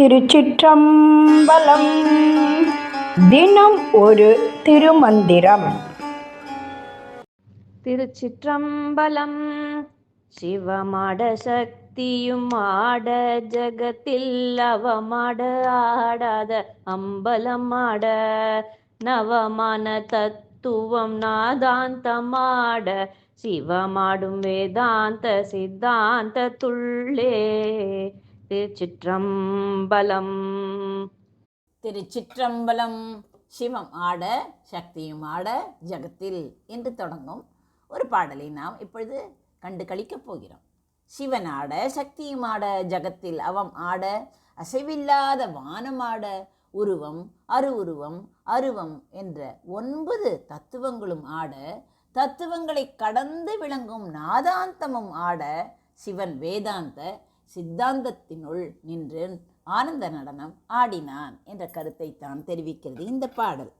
திருச்சிற்றம்பலம். தினம் ஒரு திருமந்திரம். திருச்சிற்றம்பலம். சிவமாட சக்தியும் ஆட ஜகத்தில் அவமாட ஆடாத அம்பலம் ஆட நவமான தத்துவம் நாதாந்தமாட சிவமாடும் வேதாந்த சித்தாந்தத்துள்ளே. திருச்சிற்றம்பலம். திருச்சிற்றம்பலம். சிவம் ஆட சக்தியும் ஆட ஜகத்தில் என்று தொடங்கும் ஒரு பாடலை நாம் இப்பொழுது கண்டு கழிக்கப் போகிறோம். சிவன் ஆட சக்தியும் ஆட ஜகத்தில் அவம் ஆட அசைவில்லாத வானம் ஆட உருவம் அரு உருவம் அருவம் என்ற ஒன்பது தத்துவங்களும் ஆட தத்துவங்களை கடந்து விளங்கும் நாதாந்தமும் ஆட சிவன் வேதாந்த சித்தாந்தத்தினுள் நின்று ஆனந்த நடனம் ஆடினான் என்ற கருத்தை தான் தெரிவிக்கிறது இந்த பாடல்.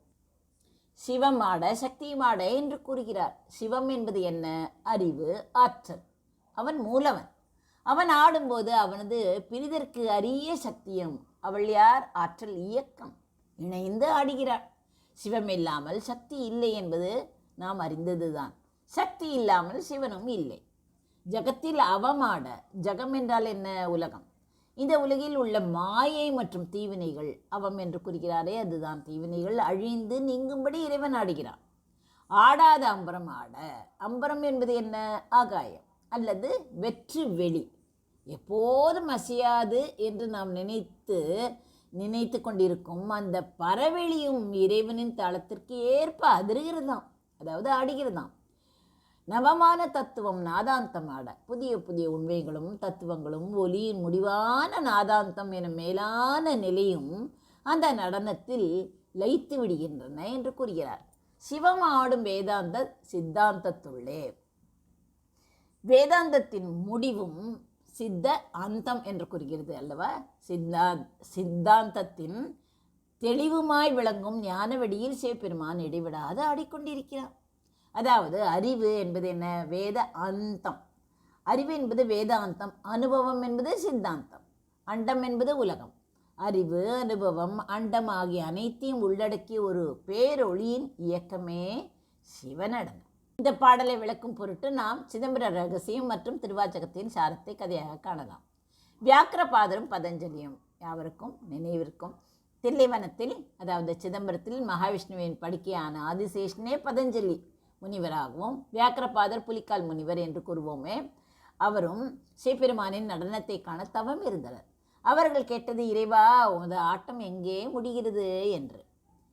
சிவம் ஆட சக்தியும் ஆட என்று கூறுகிறார். சிவம் என்பது என்ன? அறிவு ஆற்றல். அவன் மூலவன். அவன் ஆடும்போது அவனது பிரிதற்கு அரிய சக்தியும் அவள் யார்? ஆற்றல் இயக்கம். இணைந்து ஆடுகிறாள். சிவம் இல்லாமல் சக்தி இல்லை என்பது நாம் அறிந்ததுதான். சக்தி இல்லாமல் சிவனும் இல்லை. ஜகத்தில் அவமாட ஜகம் என்றால் என்ன உலகம்? இந்த உலகில் உள்ள மாயை மற்றும் தீவினைகள் அவம் என்று கூறுகிறாரே அதுதான் தீவினைகள். அழிந்து நீங்கும்படி இறைவன் ஆடுகிறான். ஆடாத அம்பரம் ஆட. அம்பரம் என்பது என்ன? ஆகாயம் அல்லது வெற்று வெளி. எப்போதும் அசையாது என்று நாம் நினைத்து நினைத்து கொண்டிருக்கும் அந்த பறவெளியும் இறைவனின் தளத்திற்கு ஏற்ப அதிர்கிறதாம். அதாவது ஆடுகிறதாம். நவமான தத்துவம் நாதாந்தம் ஆட புதிய புதிய உண்மைகளும் தத்துவங்களும் ஒலியின் முடிவான நாதாந்தம் என மேலான நிலையும் அந்த நடனத்தில் லயித்து விடுகின்றன என்று கூறுகிறார். சிவம் ஆடும் வேதாந்த சித்தாந்தத்துள்ளே. வேதாந்தத்தின் முடிவும் சித்த அந்தம் என்று கூறுகிறது அல்லவா? சித்தா சித்தாந்தத்தின் தெளிவுமாய் விளங்கும் ஞானவெடியில் சிவபெருமான் இடைவிடாது ஆடிக்கொண்டிருக்கிறார். அதாவது அறிவு என்பது என்ன? வேத அந்தம். அறிவு என்பது வேதாந்தம் அனுபவம் என்பது சித்தாந்தம் அண்டம் என்பது உலகம். அறிவு அனுபவம் அண்டம் ஆகிய அனைத்தையும் உள்ளடக்கிய ஒரு பேரொளியின் இயக்கமே சிவனடனம் இந்த பாடலை விளக்கும் பொருட்டு நாம் சிதம்பர ரகசியம் மற்றும் திருவாச்சகத்தின் சாரத்தை கதையாக காணலாம். வியாக்கிரபாதரும் பதஞ்சலியும் யாவருக்கும் நினைவிற்கும் தில்லைவனத்தில் அதாவது சிதம்பரத்தில் மகாவிஷ்ணுவின் படுக்கையான ஆதிசேஷனே பதஞ்சலி. முனிவராகவும் வியாக்கிரபாதர் புலிக்கால் முனிவர் என்று கூறுவோமே. அவரும் சிவபெருமானின் நடனத்தை காண தவம் இருந்தனர். அவர்கள் கேட்டது இறைவா உமது ஆட்டம் எங்கே முடிகிறது? என்று.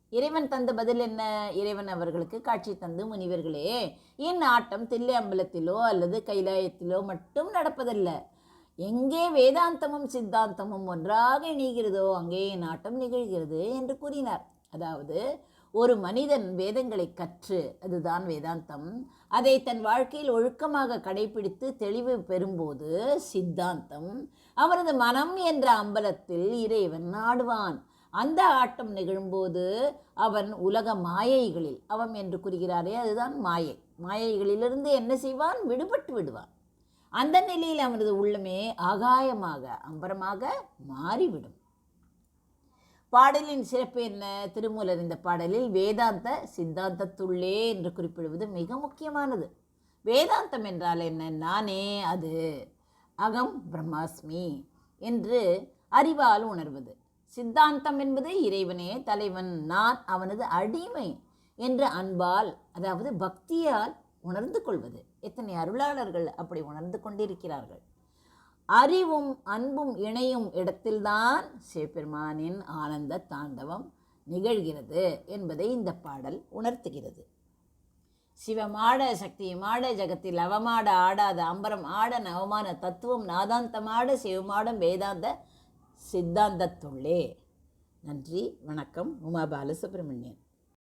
இறைவன் தந்த பதில் என்ன? இறைவன் அவர்களுக்கு காட்சி தந்து முனிவர்களே என் ஆட்டம் தில்லை அம்பலத்திலோ அல்லது கைலாயத்திலோ மட்டும் நடப்பதல்ல. எங்கே வேதாந்தமும் சித்தாந்தமும் ஒன்றாக இணைகிறதோ அங்கே என் ஆட்டம் நிகழ்கிறது என்று கூறினார். அதாவது ஒரு மனிதன் வேதங்களை கற்று அதுதான் வேதாந்தம் அதை தன் வாழ்க்கையில் ஒழுக்கமாக கடைபிடித்து தெளிவு பெறும்போது சித்தாந்தம். அவரது மனம் என்ற அம்பலத்தில் இறைவன் ஆடுவான் அந்த ஆட்டம் நிகழும்போது அவன் உலக மாயைகளில் அவன் என்று கூறுகிறாரே அதுதான் மாயை. மாயைகளிலிருந்து என்ன செய்வான்? விடுபட்டு விடுவான். அந்த நிலையில் அவனது உள்ளமே ஆகாயமாக அம்பரமாக மாறிவிடும். பாடலின் சிறப்பு என்ன? திருமூலர் இந்த பாடலில் வேதாந்த சித்தாந்தத்துள்ளே என்று குறிப்பிடுவது மிக முக்கியமானது. வேதாந்தம் என்றால் என்ன? நானே அது அகம் பிரம்மாஸ்மி என்று அறிவால் உணர்வது. சித்தாந்தம் என்பது இறைவனே தலைவன் நான் அவனது அடிமை என்று அன்பால் அதாவது பக்தியால் உணர்ந்து கொள்வது. எத்தனை அருளாளர்கள் அப்படி உணர்ந்து கொண்டிருக்கிறார்கள். அறிவும் அன்பும் இணையும் இடத்தில்தான் சிவபெருமானின் ஆனந்த தாண்டவம் நிகழ்கிறது என்பதை இந்த பாடல் உணர்த்துகிறது. சிவமாட சக்தியுமாட ஜகத்தில் அவமாட ஆடாத அம்பரம் ஆட நவமான தத்துவம் நாதாந்தமாட சிவமாடம் வேதாந்த சித்தாந்தத்துள்ளே. நன்றி வணக்கம் உமா பாலசுப்ரமணியன்.